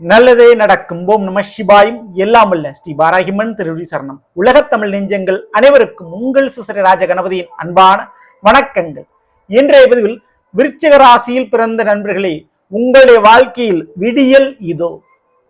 நல்லதே நடக்கும். ஓம் நம சிவாயும். எல்லாம் அல்ல. ஸ்ரீ பாராகிமன் திருவி சரணம். உலகத்தமிழ் நெஞ்சங்கள் அனைவருக்கும் உங்கள் சிசரி ராஜ கணபதியின் அன்பான வணக்கங்கள். இன்றைய பதிவில் விருச்சிக ராசியில் பிறந்த நண்பர்களே உங்களுடைய வாழ்க்கையில் விடியல் இதோ.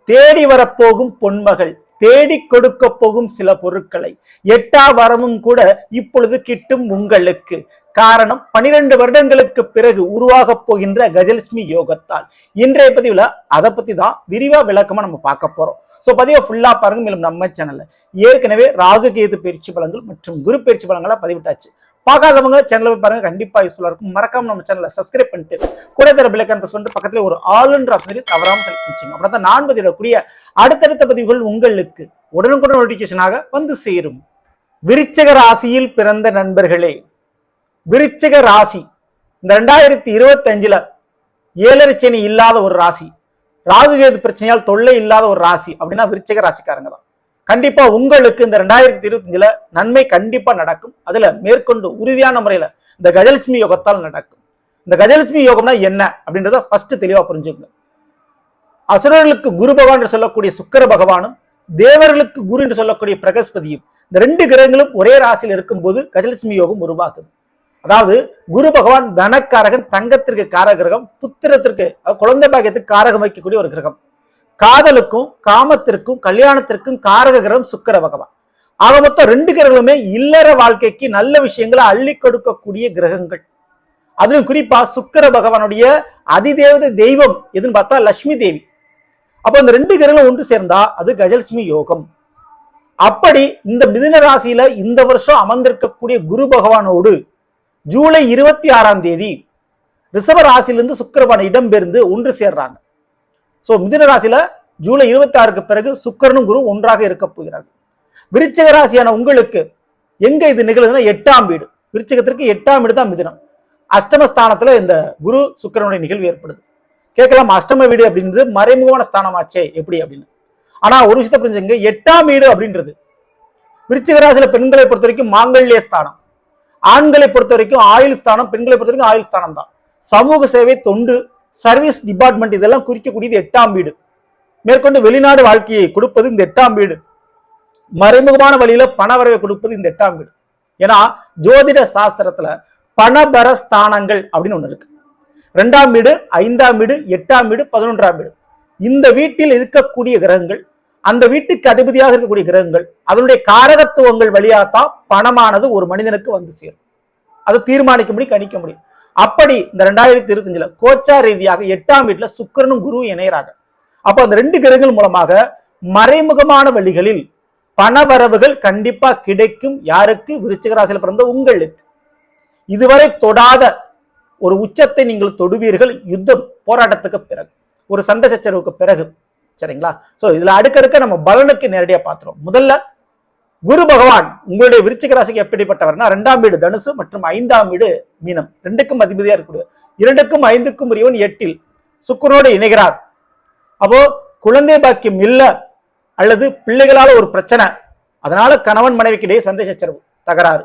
தேடி வரப்போகும் பொன்மகள். தேடி கொடுக்க போகும் சில பொருட்களை. எட்டா வரமும் கூட இப்பொழுது கிட்டும் உங்களுக்கு. காரணம் பனிரெண்டு வருடங்களுக்கு பிறகு உருவாகப் போகின்ற கஜலட்சுமி யோகத்தால். இன்றைய பதிவுல அதை பத்தி தான் விரிவா விளக்கமா நம்ம பார்க்க போறோம். ஸோ பதிவை ஃபுல்லா பாருங்க மேலும் நம்ம சேனல்ல ஏற்கனவே ராகு கேது பயிற்சி பலன்கள் மற்றும் குரு பயிற்சி பலன்களை பதிவிட்டாச்சு. பார்க்காதவங்க சேனலை போய் பாருங்க. கண்டிப்பா யூஸ்ஃபுல்லா இருக்கும். மறக்காம நம்ம சேனலை சப்ஸ்கிரைப் பண்ணிட்டு கூட தர பிள்ளைக்கான் பிரஸ் பண்ணிட்டு பக்கத்துல ஒரு ஆளுன்ற ஆப்ஷன் தவறாம செலக்ட் பண்ணிச்சிங்க அப்படின்னா தான் நான் பதிவிடக்கூடிய அடுத்தடுத்த பதிவுகள் உங்களுக்கு உடனுக்குடன் நோட்டிபிகேஷனாக வந்து சேரும். விருச்சக ராசியில் பிறந்த நண்பர்களே விருச்சக ராசி இந்த ரெண்டாயிரத்தி இருபத்தி அஞ்சுல ஏழரை சனி இல்லாத ஒரு ராசி ராகுகேது பிரச்சனையால் தொல்லை இல்லாத ஒரு ராசி அப்படின்னா விருச்சக ராசிக்காரங்க தான். கண்டிப்பா உங்களுக்கு இந்த ரெண்டாயிரத்தி இருபத்தஞ்சுல நன்மை கண்டிப்பா நடக்கும். அதுல மேற்கொண்டு உறுதியான முறையில இந்த கஜலட்சுமி யோகத்தால் நடக்கும். இந்த கஜலட்சுமி யோகம்னா என்ன அப்படின்றத ஃபர்ஸ்ட் தெளிவா புரிஞ்சுக்கங்க. அசுரர்களுக்கு குரு பகவான் என்று சொல்லக்கூடிய சுக்கர பகவானும் தேவர்களுக்கு குரு என்று சொல்லக்கூடிய பிரகஸ்பதியும் இந்த ரெண்டு கிரகங்களும் ஒரே ராசியில் இருக்கும்போது கஜலட்சுமி யோகம் உருவாகுது அதாவது குரு பகவான் தனக்காரகன் தங்கத்திற்கு காரகிரகம் புத்திரத்திற்கு குழந்தை பாக்கியத்துக்கு காரகம் வைக்கக்கூடிய ஒரு கிரகம். காதலுக்கும் காமத்திற்கும் கல்யாணத்திற்கும் காரக கிரகம் சுக்கர பகவான். ஆக மொத்தம் ரெண்டு கிரகங்களுமே இல்லற வாழ்க்கைக்கு நல்ல விஷயங்களை அள்ளி கொடுக்கக்கூடிய கிரகங்கள். அதுவும் குறிப்பா சுக்கர பகவானுடைய அதிதேவத தெய்வம் எதுன்னு பார்த்தா லட்சுமி தேவி. அப்போ இந்த ரெண்டு கிரகங்களும் ஒன்று சேர்ந்தா அது கஜலட்சுமி யோகம். அப்படி இந்த மிதுன ராசியில இந்த வருஷம் அமர்ந்திருக்கக்கூடிய குரு பகவானோடு ஜூலை இருபத்தி ஆறாம் தேதி ரிஷப ராசியிலிருந்து சுக்கரபான இடம்பெயர்ந்து ஒன்று சேர்றாங்க. ஸோ மிதுன ராசியில் ஜூலை இருபத்தி ஆறுக்கு பிறகு சுக்கரனும் குரு ஒன்றாக இருக்க போகிறார்கள் விருச்சக ராசியான உங்களுக்கு எங்க இது நிகழுதுன்னா எட்டாம் வீடு. விருச்சகத்திற்கு எட்டாம் வீடு தான் மிதுனம். அஷ்டமஸ்தானத்துல இந்த குரு சுக்கிரனுடைய நிகழ்வு ஏற்படுது. கேட்கலாம் அஷ்டம வீடு அப்படின்றது மறைமுகமான ஸ்தானமாச்சே எப்படி அப்படின்னு. ஆனா ஒரு விஷயத்தை புரிஞ்சுங்க எட்டாம் வீடு அப்படின்றது விருச்சிக ராசியில பெண்களை பொறுத்த வரைக்கும் மாங்கல்ய ஸ்தானம். ஆண்களை பொறுத்த வரைக்கும் ஆயுள் ஸ்தானம் பெண்களை பொறுத்த வரைக்கும் ஆயுள் ஸ்தானம் தான் சமூக சேவை தொண்டு சர்வீஸ் டிபார்ட்மெண்ட் இதெல்லாம் குறிக்கக்கூடியது எட்டாம் வீடு. மேற்கொண்டு வெளிநாடு வாழ்க்கையை கொடுப்பது இந்த எட்டாம் வீடு. மறைமுகமான வழியில பணவரவை கொடுப்பது இந்த எட்டாம் வீடு. ஏன்னா ஜோதிட சாஸ்திரத்துல பணபர ஸ்தானங்கள் அப்படின்னு ஒன்று இருக்கு. ரெண்டாம் வீடு ஐந்தாம் வீடு எட்டாம் வீடு பதினொன்றாம் வீடு. இந்த வீட்டில் இருக்கக்கூடிய கிரகங்கள் அந்த வீட்டுக்கு அதிபதியாக இருக்கக்கூடிய கிரகங்கள் அதனுடைய காரகத்துவங்கள் வழியாகத்தான் பணமானது ஒரு மனிதனுக்கு வந்து சேரும். அதை தீர்மானிக்க முடியும் கணிக்க முடியும் அப்படி இந்த ரெண்டாயிரத்தி இருபத்தஞ்சுல கோச்சா ரீதியாக எட்டாம் வீட்டுல சுக்கிரனும் குரு இணையறாங்க. அப்போ அந்த ரெண்டு கிரகங்கள் மூலமாக மறைமுகமான வழிகளில் பணவரவுகள் கண்டிப்பா கிடைக்கும். யாருக்கு? விருச்சிகராசியில் பிறந்த உங்களுக்கு. இதுவரை தொடாத ஒரு உச்சத்தை நீங்கள் தொடுவீர்கள். யுத்த போராட்டத்துக்கு பிறகு. ஒரு சண்டை சச்சரவுக்கு பிறகு. சரிங்களா? ஸோ இதுல அடுக்கடுக்க நம்ம பலனுக்கு நேரடியாக பார்த்துருவோம். முதல்ல குரு பகவான் உங்களுடைய விருச்சிக ராசிக்கு எப்படிப்பட்டவர்னா ரெண்டாம் வீடு தனுசு மற்றும் ஐந்தாம் வீடு மீனம். ரெண்டுக்கும் அதிபதியா இருக்கக்கூடிய இரண்டுக்கும் ஐந்துக்கும் உரியவன் எட்டில் சுக்கரோடு இணைகிறார். அப்போ குழந்தை பாக்கியம் இல்லை அல்லது பிள்ளைகளால ஒரு பிரச்சனை அதனால கணவன் மனைவிக்கு இடையே சண்டை சச்சரவு தகராறு.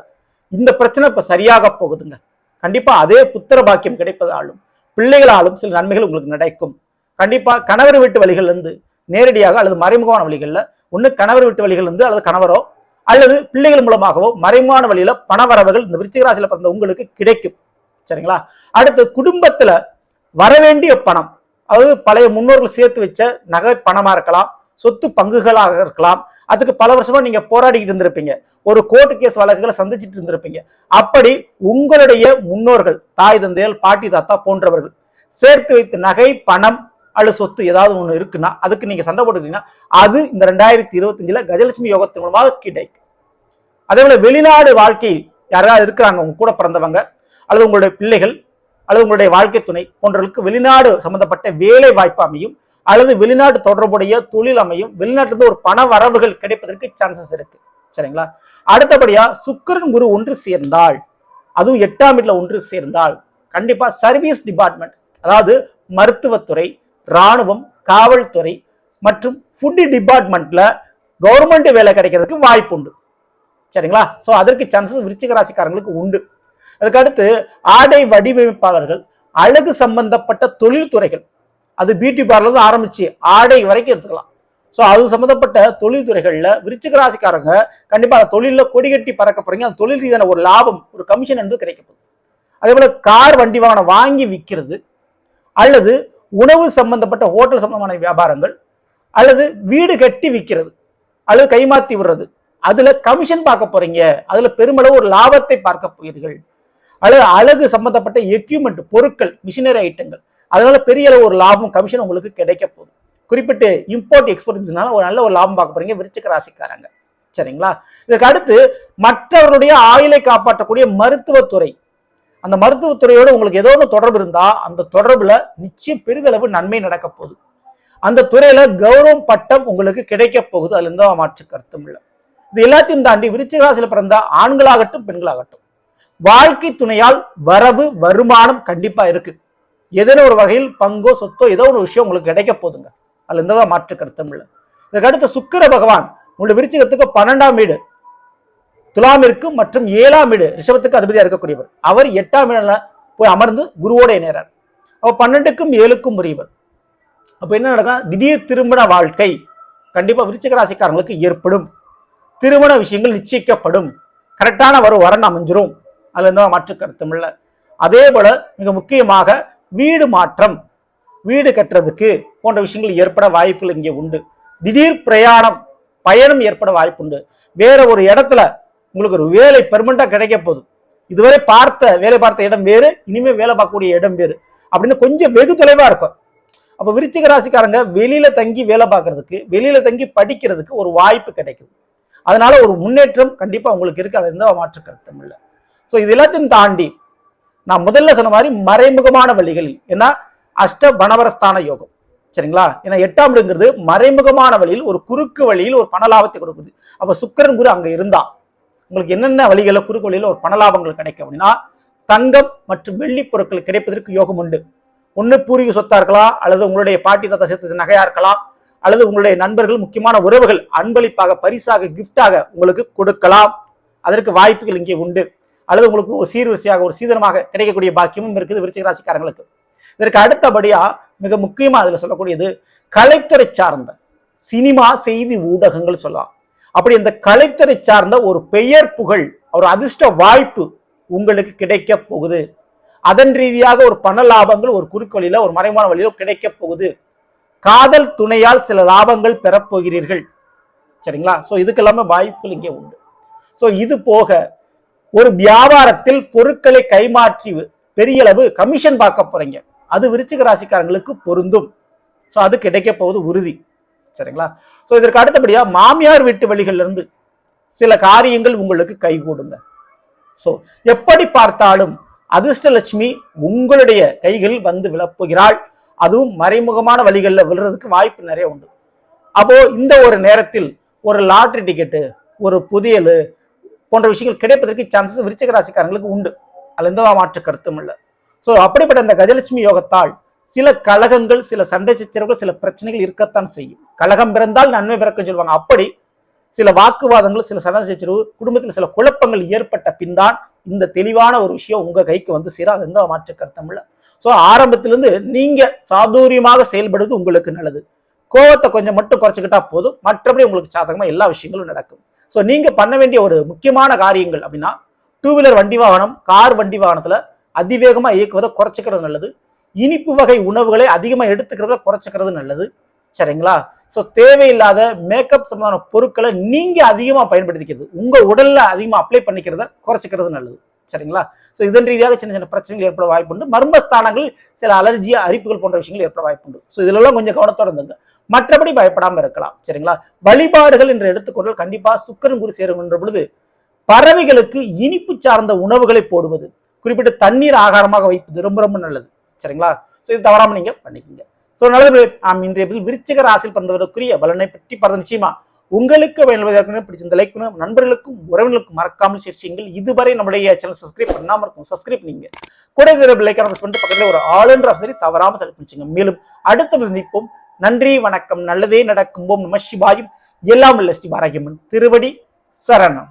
இந்த பிரச்சனை இப்ப சரியாக போகுதுங்க. கண்டிப்பா அதே புத்திர பாக்கியம் கிடைப்பதாலும் பிள்ளைகளாலும் சில நன்மைகள் உங்களுக்கு நடக்கும். கண்டிப்பா கணவர் வீட்டு வழிகள் இருந்து நேரடியாக அல்லது மறைமுகமான வழிகளில் ஒன்று கணவர் வீட்டு வழிகள் இருந்து அல்லது கணவரோ அல்லது பிள்ளைகள் மூலமாகவோ மறைமான வழியில பணவரவுகள் இந்த விருச்சிகராசியில பிறந்த உங்களுக்கு கிடைக்கும். சரிங்களா? அடுத்து குடும்பத்துல வரவேண்டிய பணம். அதாவது பழைய முன்னோர்கள் சேர்த்து வச்ச நகை பணமா இருக்கலாம் சொத்து பங்குகளாக இருக்கலாம். அதுக்கு பல வருஷமா நீங்க போராடிக்கிட்டு இருந்திருப்பீங்க. ஒரு கோர்ட்டு கேஸ் வழக்குகளை சந்திச்சுட்டு இருந்திருப்பீங்க. அப்படி உங்களுடைய முன்னோர்கள் தாய் தந்தையல் பாட்டி தாத்தா போன்றவர்கள் சேர்த்து வைத்த நகை பணம் அல்லது சொத்து ஏதாவது ஒன்று இருக்குன்னா அதுக்கு நீங்கள் சண்டை போட்டுக்கிட்டீங்கன்னா அது இந்த ரெண்டாயிரத்தி இருபத்தஞ்சில் கஜலட்சுமி யோகத்தின் மூலமாக கிடைக்கும். அதே போல் வெளிநாடு வாழ்க்கையில் யாராவது இருக்கிறாங்க உங்க கூட பிறந்தவங்க அல்லது உங்களுடைய பிள்ளைகள் அல்லது உங்களுடைய வாழ்க்கை துணை போன்றவர்களுக்கு வெளிநாடு சம்பந்தப்பட்ட வேலை வாய்ப்பு அமையும் அல்லது வெளிநாட்டு தொடர்புடைய தொழில் அமையும் வெளிநாட்டிலிருந்து ஒரு பண வரவுகள் கிடைப்பதற்கு சான்சஸ் இருக்கு. சரிங்களா? அடுத்தபடியா சுக்கிரன் குரு ஒன்று சேர்ந்தால் அதுவும் எட்டாம் வீட்டில் ஒன்று சேர்ந்தால் கண்டிப்பா சர்வீஸ் டிபார்ட்மெண்ட் அதாவது மருத்துவத்துறை இராணுவம் காவல்துறை மற்றும் ஃபுட் டிபார்ட்மெண்ட்ல கவர்மெண்ட் வேலை கிடைக்கிறதுக்கு வாய்ப்பு உண்டு. சரிங்களா? ஸோ அதற்கு சான்சஸ் விருச்சிக ராசிக்காரங்களுக்கு உண்டு. அதுக்கு அடுத்து ஆடை வடிவமைப்பாளர்கள் அழகு சம்பந்தப்பட்ட தொழில்துறைகள். அது பியூட்டி பார்லர் தான் ஆரம்பிச்சு ஆடை வரைக்கும் எடுத்துக்கலாம். ஸோ அது சம்மந்தப்பட்ட தொழில்துறைகளில் விருச்சிக ராசிக்காரங்க கண்டிப்பாக தொழிலில் கொடி கட்டி பறக்க போறீங்க. அந்த தொழில் ரீதியான ஒரு லாபம் ஒரு கமிஷன் என்று கிடைக்கப்படும் அதே போல் கார் வண்டி வாகனம் வாங்கி விற்கிறது அல்லது உணவு சம்பந்தப்பட்ட ஹோட்டல் சம்பந்தமான வியாபாரங்கள் அல்லது வீடு கட்டி விற்கிறது அல்லது கைமாத்தி விடுறது. அதுல கமிஷன் பார்க்க போறீங்க. அதுல பெருமளவு ஒரு லாபத்தை பார்க்க போகிறீர்கள். அல்லது அழகு சம்பந்தப்பட்ட எக்யூப்மெண்ட் பொருட்கள் மிஷினரி ஐட்டங்கள் அதனால பெரிய அளவு ஒரு லாபம் கமிஷன் உங்களுக்கு கிடைக்க போகுது. குறிப்பிட்டு இம்போர்ட் எக்ஸ்போர்ட்னால ஒரு நல்ல ஒரு லாபம் பார்க்க போறீங்க விருச்சிக ராசிக்காரங்க. சரிங்களா? இதற்கு அடுத்து மற்றவருடைய ஆயுளை காப்பாற்றக்கூடிய மருத்துவத்துறை. அந்த மருத்துவத்துறையோட உங்களுக்கு ஏதோ ஒன்று தொடர்பு இருந்தால் அந்த தொடர்பில் நிச்சயம் பெரிதளவு நன்மை நடக்க போகுது. அந்த துறையில கௌரவம் பட்டம் உங்களுக்கு கிடைக்க போகுது. அதுல எந்த மாற்று கருத்தும் இல்லை. இது எல்லாத்தையும் தாண்டி விருச்சிகராசியில் பிறந்த ஆண்களாகட்டும் பெண்களாகட்டும் வாழ்க்கை துணையால் வரவு வருமானம் கண்டிப்பா இருக்கு. ஏதேனும் ஒரு வகையில் பங்கோ சொத்தோ ஏதோ ஒரு விஷயம் உங்களுக்கு கிடைக்க போகுதுங்க. அதுல மாற்று கருத்தும் இல்லை. இதற்கு சுக்கர சுக்கிர பகவான் உங்களுடைய விருச்சிகத்துக்கு பன்னெண்டாம் வீடு. துலாமிற்கு மற்றும் ஏழாம் வீடு ரிஷபத்துக்கு அதிபதியாக இருக்கக்கூடியவர். அவர் எட்டாம் வீடுல போய் அமர்ந்து குருவோட இணையறார். அப்போ பன்னெண்டுக்கும் ஏழுக்கும் உரியவர் அப்போ என்ன நடக்கும் திடீர் திருமண வாழ்க்கை கண்டிப்பாக விருச்சிக ராசிக்காரங்களுக்கு ஏற்படும். திருமண விஷயங்கள் நிச்சயிக்கப்படும். கரெக்டான ஒரு வரன் அமைஞ்சிரும். அதுல இருந்தால் மாற்று கருத்தும் இல்லை. அதே போல மிக முக்கியமாக வீடு மாற்றம். வீடு கட்டுறதுக்கு போன்ற விஷயங்கள் ஏற்பட வாய்ப்புகள் இங்கே உண்டு. திடீர் பிரயாணம் பயணம் ஏற்பட வாய்ப்புண்டு. வேற ஒரு இடத்துல உங்களுக்கு ஒரு வேலை பெர்மனண்டாக கிடைக்க போதும் இதுவரை பார்த்த வேலை பார்த்த இடம் வேறு இனிமேல் வேலை பார்க்கக்கூடிய இடம் வேறு. அப்படின்னு கொஞ்சம் வெகு தொலைவா இருக்கும். அப்போ விருச்சிக ராசிக்காரங்க வெளியில தங்கி வேலை பார்க்கறதுக்கு வெளியில தங்கி படிக்கிறதுக்கு ஒரு வாய்ப்பு கிடைக்கும். அதனால ஒரு முன்னேற்றம் கண்டிப்பாக உங்களுக்கு இருக்கு. அது எந்த மாற்று கருத்தும் இல்லை. ஸோ இது எல்லாத்தையும் தாண்டி நான் முதல்ல சொன்ன மாதிரி மறைமுகமான வழிகளில் ஏன்னா அஷ்ட பணவரஸ்தான யோகம். சரிங்களா? ஏன்னா எட்டாம் இடங்கிறது மறைமுகமான வழியில் ஒரு குறுக்கு வழியில் ஒரு பண லாபத்தை கொடுக்குது. அப்போ சுக்கரன் குரு அங்கே இருந்தா உங்களுக்கு என்னென்ன வழிகளில் குறுக்கு வழியில் ஒரு பணலாபங்கள் கிடைக்கும் அப்படின்னா தங்கம் மற்றும் வெள்ளி பொருட்கள் கிடைப்பதற்கு யோகம் உண்டு. ஒன்று பூர்வீக சொத்தா இருக்கலாம் அல்லது உங்களுடைய பாட்டி தாத்தா சேர்த்து நகையா இருக்கலாம் அல்லது உங்களுடைய நண்பர்கள் முக்கியமான உறவுகள் அன்பளிப்பாக பரிசாக கிஃப்டாக உங்களுக்கு கொடுக்கலாம். அதற்கு வாய்ப்புகள் இங்கே உண்டு. அல்லது உங்களுக்கு ஒரு சீர்வரிசையாக ஒரு சீதனமாக கிடைக்கக்கூடிய பாக்கியமும் இருக்குது விருச்சிக ராசிக்காரங்களுக்கு. இதற்கு அடுத்தபடியாக மிக முக்கியமாக அதில் சொல்லக்கூடியது கலைத்துறை சார்ந்த சினிமா செய்தி ஊடகங்கள் சொல்லலாம். அப்படி இந்த கலைத்துறை சார்ந்த ஒரு பெயர் புகழ் ஒரு அதிர்ஷ்ட வாய்ப்பு உங்களுக்கு கிடைக்க போகுது. அதன் ரீதியாக ஒரு பண லாபங்கள் ஒரு குறுக்கு வழியில ஒரு மறைமான வழியில கிடைக்க போகுது. காதல் துணையால் சில லாபங்கள் பெறப்போகிறீர்கள் சரிங்களா? ஸோ இதுக்கு எல்லாமே வாய்ப்புகள் இங்கே உண்டு. ஸோ இது போக ஒரு வியாபாரத்தில் பொருட்களை கைமாற்றி பெரிய அளவு கமிஷன் பார்க்க போறீங்க. அது விருச்சிக ராசிக்காரங்களுக்கு பொருந்தும். ஸோ அது கிடைக்க போவது உறுதி. சரிங்களா? ஸோ இதற்கு அடுத்தபடியாக மாமியார் வீட்டு வழிகளிலிருந்து சில காரியங்கள் உங்களுக்கு கைகூடுங்க ஸோ எப்படி பார்த்தாலும் அதிர்ஷ்டலட்சுமி உங்களுடைய கைகளில் வந்து விழப்புகிறாள் அதுவும் மறைமுகமான வழிகளில் விழுறதுக்கு வாய்ப்பு நிறைய உண்டு. அப்போ இந்த ஒரு நேரத்தில் ஒரு லாட்ரி டிக்கெட்டு ஒரு புதியல் போன்ற விஷயங்கள் கிடைப்பதற்கு சான்சஸ் விருச்சிக ராசிக்காரங்களுக்கு உண்டு. அதில் எந்த மாற்று கருத்தும் இல்லை. ஸோ அப்படிப்பட்ட இந்த கஜலட்சுமி யோகத்தால் சில கழகங்கள் சில சண்டை சச்சரவுகள் சில பிரச்சனைகள் இருக்கத்தான் செய்யும். கழகம் பிறந்தால் நன்மை பிறக்க சொல்லுவாங்க. அப்படி சில வாக்குவாதங்கள் சில சண்டை சச்சரவு குடும்பத்தில் சில குழப்பங்கள் ஏற்பட்ட பின்தான் இந்த தெளிவான ஒரு விஷயம் உங்க கைக்கு வந்து சேரும் அது எந்த மாற்று கருத்தும் இல்லை. ஸோ ஆரம்பத்திலிருந்து நீங்க சாதுரியமாக செயல்படுவது உங்களுக்கு நல்லது. கோவத்தை கொஞ்சம் மட்டும் குறைச்சிக்கிட்டா போதும். மற்றபடி உங்களுக்கு சாதகமாக எல்லா விஷயங்களும் நடக்கும். ஸோ நீங்க பண்ண வேண்டிய ஒரு முக்கியமான காரியங்கள் அப்படின்னா டூ வீலர் வண்டி வாகனம் கார் வண்டி வாகனத்துல அதிவேகமாக இயக்குவதை குறைச்சிக்கிறது நல்லது. இனிப்பு வகை உணவுகளை அதிகமாக எடுத்துக்கிறத குறைச்சிக்கிறது நல்லது. சரிங்களா? ஸோ தேவையில்லாத மேக்கப் சம்பந்தமான பொருட்களை நீங்கள் அதிகமாக பயன்படுத்திக்கிறது உங்கள் உடலில் அதிகமாக அப்ளை பண்ணிக்கிறத குறைச்சிக்கிறது நல்லது. சரிங்களா? ஸோ இதன் ரீதியாக சின்ன சின்ன பிரச்சனைகள் ஏற்பட வாய்ப்புண்டு மர்மஸ்தானங்கள் சில அலர்ஜி அரிப்புகள் போன்ற விஷயங்கள் ஏற்பட வாய்ப்புண்டு ஸோ இதிலெல்லாம் கொஞ்சம் கவனத்தோடு இருந்துங்க. மற்றபடி பயப்படாமல் இருக்கலாம். சரிங்களா? வழிபாடுகள் என்று எடுத்துக்கொண்டால் கண்டிப்பாக சுக்கரன் குரு சேருகின்ற பொழுது பறவைகளுக்கு இனிப்பு சார்ந்த உணவுகளை போடுவது குறிப்பிட்ட தண்ணீர் ஆகாரமாக வைப்பது ரொம்ப ரொம்ப நல்லது. சரிங்களா? ஸோ இது தவறாமல் நீங்கள் பண்ணிக்கோங்க. ஸோ நல்லது. நாம் இன்றைய விருச்சிக ராசியில் பிறந்தவருக்குரிய பலனை பற்றி பரத நிச்சயமா உங்களுக்கு பயன்படுவதற்கு பிடிச்சிருந்த லைக் பண்ணுங்க. நண்பர்களுக்கும் உறவினர்களுக்கும் மறக்காமல் ஷேர் செய்யுங்கள். இதுவரை நம்முடைய சேனல் சப்ஸ்கிரைப் பண்ணாம இருக்கும். சப்ஸ்கிரைப் நீங்க கூட இருக்கிற லைக் பண்ணிட்டு பக்கத்தில் ஒரு ஆல் என்ற ஆப்ஷனை தவறாமல் செலக்ட் பண்ணிச்சுங்க. மேலும் அடுத்த சந்திப்போம். நன்றி வணக்கம். நல்லதே நடக்கும். ஓம் நம சிவாயும். எல்லாம் இல்ல ஸ்ரீ பாராகியம்மன் திருவடி சரணம்.